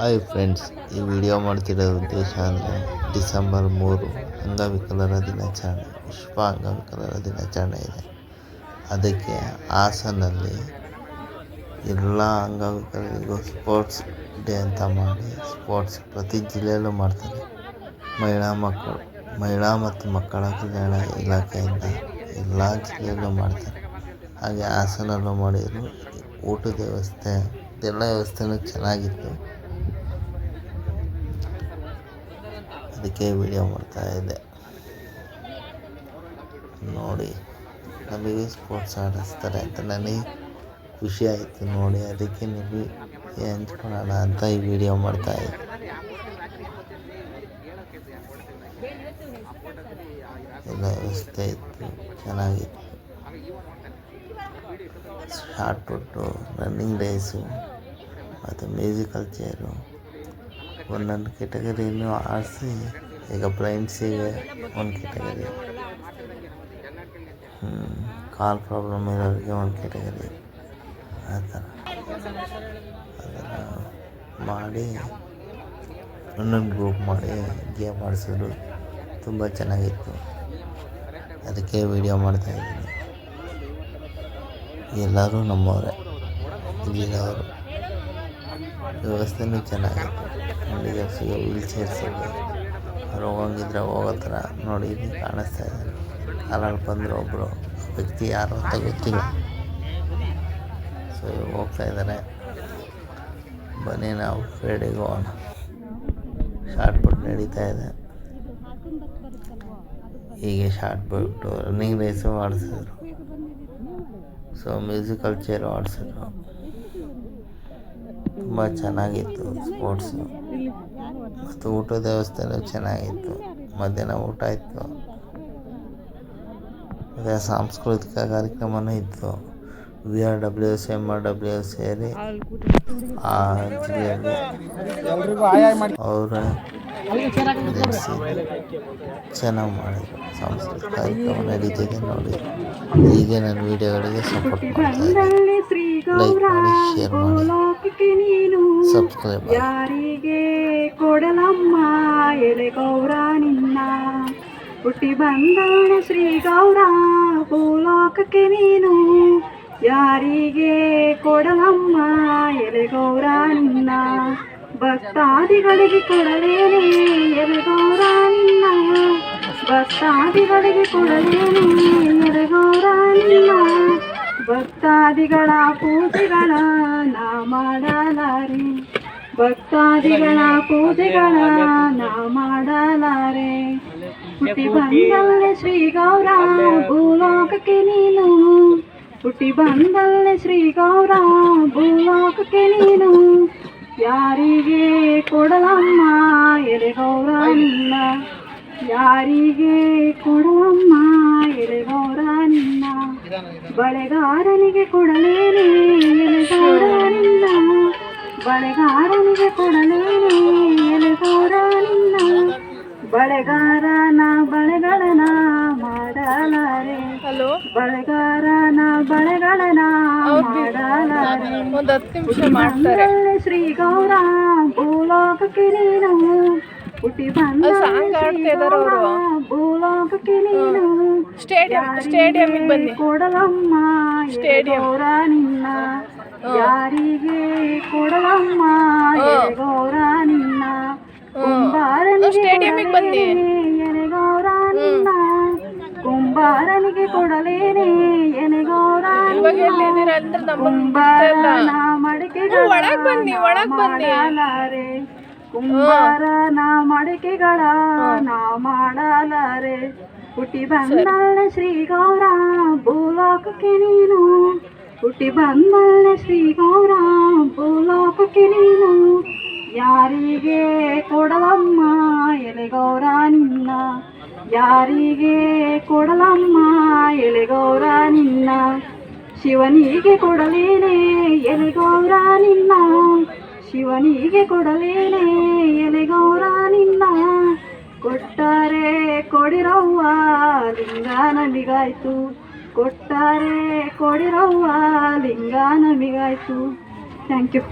Hi friends ಈ video ಮಾಡ್ತಿರೋ ಉದ್ದೇಶ ಅಂದರೆ ಡಿಸೆಂಬರ್ ಮೂರು ಅಂಗವಿಕಲರ ದಿನಾಚರಣೆ. ವಿಶ್ವ ಅಂಗವಿಕಲರ ದಿನಾಚರಣೆ ಇದೆ. ಅದಕ್ಕೆ ಹಾಸನಲ್ಲಿ ಎಲ್ಲ ಅಂಗವಿಕಲರಿಗೂ ಸ್ಪೋರ್ಟ್ಸ್ ಡೇ ಅಂತ ಮಾಡಿ ಸ್ಪೋರ್ಟ್ಸ್ ಪ್ರತಿ ಜಿಲ್ಲೆಯಲ್ಲೂ ಮಾಡ್ತಾರೆ. ಮಹಿಳಾ ಮಕ್ಕಳು, ಮಹಿಳಾ ಮತ್ತು ಮಕ್ಕಳ ಕಲ್ಯಾಣ ಇಲಾಖೆಯಿಂದ ಎಲ್ಲ ಜಿಲ್ಲೆಯಲ್ಲೂ ಮಾಡ್ತಾರೆ. ಹಾಗೆ ಹಾಸನಲ್ಲೂ ಮಾಡಿದರು. ಊಟದ ವ್ಯವಸ್ಥೆ, ಎಲ್ಲ ವ್ಯವಸ್ಥೆನೂ ಚೆನ್ನಾಗಿತ್ತು. ಅದಕ್ಕೆ ವಿಡಿಯೋ ಮಾಡ್ತಾ ಇದ್ದೆ. ನೋಡಿ, ನಮಗೆ ಸ್ಪೋರ್ಟ್ಸ್ ಆಡಿಸ್ತಾರೆ ಅಂತ ನನಗೆ ಖುಷಿ ಆಯಿತು ನೋಡಿ, ಅದಕ್ಕೆ ನಿಮಗೆ ಹಂಚ್ಕೊಳ್ಳೋಣ ಅಂತ ಈ ವಿಡಿಯೋ ಮಾಡ್ತಾಯಿದ್ದೆ ಎಲ್ಲ ವ್ಯವಸ್ಥೆ ಇತ್ತು, ಚೆನ್ನಾಗಿತ್ತು. ಶಾರ್ಟ್ ರನ್ನಿಂಗ್ ರೇಸು ಮತ್ತು ಮ್ಯೂಸಿಕಲ್ ಚೇರು ಒಂದೊಂದು ಕೆಟಗರಿನೂ ಆಡಿಸಿ, ಈಗ ಬ್ಲೈಂಡ್ಸಿಗೆ ಒಂದು ಕೆಟಗರಿ ಕಾಲ್ ಪ್ರಾಬ್ಲಮ್ ಇರೋರಿಗೆ ಒಂದು ಕೆಟಗರಿ ಆ ಥರ. ಮಾಡಿ, ಒಂದೊಂದು ಗ್ರೂಪ್ ಮಾಡಿ, ಗೇಮ್ ಆಡಿಸಿದ್ರು ತುಂಬ ಚೆನ್ನಾಗಿತ್ತು. ಅದಕ್ಕೆ ವಿಡಿಯೋ ಮಾಡ್ತಾಯಿದ್ದೀನಿ ಎಲ್ಲರೂ ನಮ್ಮವರೇ. ಇಲ್ಲಿನವರು ವ್ಯವಸ್ಥೆನೂ ಚೆನ್ನಾಗಿತ್ತು ಹಳ್ಳಿಗರ್ಸಿಗೆ ವೀಲ್ ಇದೆ ಅವ್ರು ಹೋಗಂಗಿದ್ರೆ ಹೋಗೋ ಥರ ನೋಡಿ ಇಲ್ಲಿ ಕಾಣಿಸ್ತಾ ಇದೆ. ಕಾಲಲ್ಲಿ ಬಂದರು ಒಬ್ಬರು ವ್ಯಕ್ತಿ ಯಾರು ಅಂತ ಗೊತ್ತಿಲ್ಲ. ಸೊ ಇವಾಗ ಹೋಗ್ತಾ ಇದ್ದಾರೆ. ಬನ್ನಿ ನಾವು ಫ್ರೈಡೆಗೆ ಹೋಗೋಣ. ಶಾರ್ಟ್ ಪುಟ್ ನಡೀತಾ ಇದೆ. ಹೀಗೆ ಶಾರ್ಟ್ ಪುಟ್ಟು ರನ್ನಿಂಗ್ ರೇಸು ಆಡಿಸಿದ್ರು ಸೊ ಮ್ಯೂಸಿಕಲ್ ಚೇರು ಆಡಿಸಿದ್ರು ತುಂಬ ಚೆನ್ನಾಗಿತ್ತು ಸ್ಪೋರ್ಟ್ಸು ಮತ್ತು ಊಟದ ವ್ಯವಸ್ಥೆನೂ ಚೆನ್ನಾಗಿತ್ತು. ಮಧ್ಯಾಹ್ನ ಊಟ ಇತ್ತು. ಮತ್ತು ಸಾಂಸ್ಕೃತಿಕ ಕಾರ್ಯಕ್ರಮವೂ ಇತ್ತು. V R W S M R W S ಸೇರಿ ಆ ಜಿಲ್ಲೆಯಲ್ಲಿ ಅವರು ಚೆನ್ನಾಗಿ ಮಾಡಿದರು. ಸಾಂಸ್ಕೃತಿಕ ಕಾರ್ಯಕ್ರಮ ನಡೀತಿದೆ ನೋಡಿ. ಹೀಗೆ ನನ್ನ ವಿಡಿಯೋಗಳಿಗೆ ಸಪೋರ್ಟ್ ಮಾಡ್ತಾ ಲೈಕ್ ಮಾಡಿ ಶೇರ್ ಮಾಡಿ. ನೀನು ಯಾರಿಗೆ ಕೊಡಲಮ್ಮ? ಎಲೆ ಗೌರ ನಿನ್ನ. ಹುಟ್ಟಿ ಬಂದಾಣ ಶ್ರೀ ಗೌರ. ಭೂಲೋಕಕ್ಕೆ ನೀನು. ಯಾರಿಗೆ ಕೊಡಲಮ್ಮ? ಎಲೆ ಗೌರ ನಿನ್ನ. ಭಕ್ತಾದಿಗಳಿಗೆ ಕೊಡಲೇನೆ. ಎಲೆ ಗೌರ ನಿನ್ನ. ಭಕ್ತಾದಿಗಳಿಗೆ ಕೊಡಲೇನೆ. ಎಲೆ ಗೌರ ನಿನ್ನ. ಭಕ್ತಾದಿಗಳ ಪೂಜೆಗಳ ನಾ ಮಾಡಲಾರೆ. ಭಕ್ತಾದಿಗಳ ಪೂಜೆಗಳ ನಾ ಮಾಡಲಾರೆ. ಹುಟ್ಟಿ ಬಂದಲ್ಲೆ ಶ್ರೀ ಗೌರ ಭೂಲೋಕಕ್ಕೆ ನೀನು. ಹುಟ್ಟಿ ಬಂದಲ್ಲೆ ಶ್ರೀ ಗೌರ ಭೂಲೋಕಕ್ಕೆ ನೀನು. ಯಾರಿಗೆ ಕೊಡಲಮ್ಮ ಎಲೆ ಗೌರ ನಿನ್ನ. ಯಾರಿಗೆ ಕೊಡಮ್ಮ? ಎಲೆ ಗೌರ ನಿನ್ನ. ಬಳೆಗಾರನಿಗೆ ಕೊಡಲೇನೆ ಎಲೆಗೌರ ನಿನ್ನ. ಬಳೆಗಾರನಿಗೆ ಕೊಡಲೇನೆ ಎಲೆಗೌರ ನಿನ್ನ. ಬಳೆಗಾರನ ಬಳೆಗಳನ ಮಾಡಲಾರೆ. ಹಲೋ? ಬಳೆಗಾರನ ಬಳೆಗಳನ ಮಾಡಲಾರೆ. ಶ್ರೀ ಗೌರ ಭೂಲೋಕಕ್ಕೆ ನೀನು ಸಾಂಗ್ ಆಡ್ತಾ ಇದಾರೆ ಅವರು. ಸ್ಟೇಡಿಯಂ ಸ್ಟೇಡಿಯಂಗೆ ಬನ್ನಿ. ಕೊಡಲಮ್ಮ? ಸ್ಟೇಡಿಯಂ. ಗೌರ ನಿನ್ನ. ಯಾರಿಗೆ ಕೊಡಲಮ್ಮ? ಗೌರ ನಿನ್ನ. ಕುಂಬಾರನಿಗೆ ಸ್ಟೇಡಿಯಂಗೆ ಬನ್ನಿ. ಗೌರ ನಿನ್ನ. ಕುಂಬಾರನಿಗೆ ಕೊಡಲೇನೆ? ಎನೆಗೌರ ಇವಾಗ ಎಲ್ಲಿದ್ದೀರಾ ಅಂದ್ರೆ ಇಲ್ಲ ಕುಂಬಾರನ ಮಡಿಕೆಗಳ ಒಳಗ್ ಬನ್ನಿ, ಒಳಗ್ ಬನ್ನಿ. ಮಾಡಲಾರೆ ನಾ ಮಡಿಕೆಗಳ ನಾ ಮಾಡಲಾರೆ. ಹುಟ್ಟಿ ಬಂದಲ್ಲ ಶ್ರೀ ಗೌರ ಭೂಲೋಕಕ್ಕೆ ನೀನು. ಹುಟ್ಟಿ ಬಂದಲ್ಲ ಶ್ರೀ ಗೌರ ಭೂಲೋಕಕ್ಕೆ ನೀನು. ಯಾರಿಗೆ ಕೊಡಲಮ್ಮ ಎಲೆ ಗೌರ ನಿನ್ನ? ಯಾರಿಗೆ ಕೊಡಲಮ್ಮ ಎಲೆ ಗೌರ ನಿನ್ನ? ಶಿವನಿಗೆ ಕೊಡಲೇನೆ ಎಲೆ ಗೌರ ನಿನ್ನ? ಶಿವನಿಗೆ ಕೊಡಲೇನೆ ಎಲೆಗೌರ ನಿನ್ನ. ಕೊಟ್ಟರೆ ಕೊಡಿರವ್ವ ಲಿಂಗ ನಮಿಗಾಯ್ತು ಕೊಟ್ಟರೆ ಕೊಡಿರವ್ವ ಲಿಂಗ ನಮಿಗಾಯ್ತು ಥ್ಯಾಂಕ್ ಯು